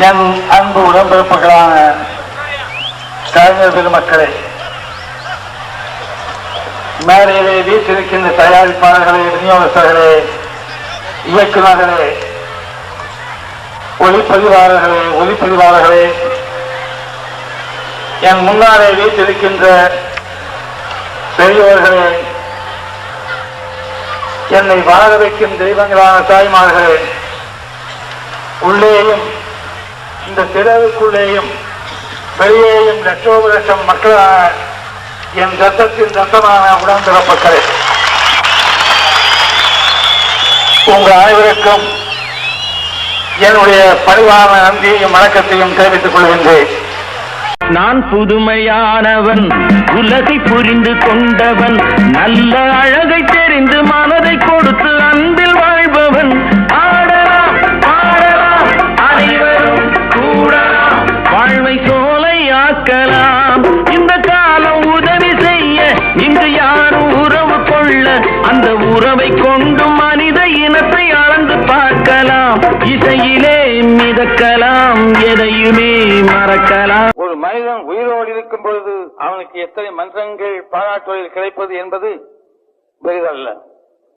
என் அன்பு உடன்பிறப்புகளான கலைஞர் பெருமக்களே மேடையிலே வீட்டிருக்கின்ற தயாரிப்பாளர்களே விநியோகஸ்தர்களே இயக்குநர்களே ஒளிப்பதிவாளர்களே ஒளிப்பதிவாளர்களே என் முன்னாலே வீட்டிருக்கின்ற பெரியவர்களே என்னை வாழ வைக்கும் தெய்வங்களான தாய்மார்களே உள்ளேயும் இந்த திறவுக்குள்ளேயும் வெளியேயும் லட்சோப லட்சம் மக்களான என் ரத்தத்தின் ரத்தமான உடன்பிறப்புகளே உங்கள் அனைவருக்கும் என்னுடைய பணிவான நன்றியையும் வணக்கத்தையும் தெரிவித்துக் கொள்கின்றேன். நான் புதுமையானவன் உலகை புரிந்து கொண்டவன் நல்ல அழ அந்த உறவை கொண்டு மனித இனத்தை அளந்து பார்க்கலாம். இசையிலே மிதக்கலாம் எதையுமே மறக்கலாம். ஒரு மனிதன் உயிரோடு இருக்கும் பொழுது அவனுக்கு எத்தனை மன்றங்கள் பாராட்டுவதில் கிடைப்பது என்பது பெரிதல்ல.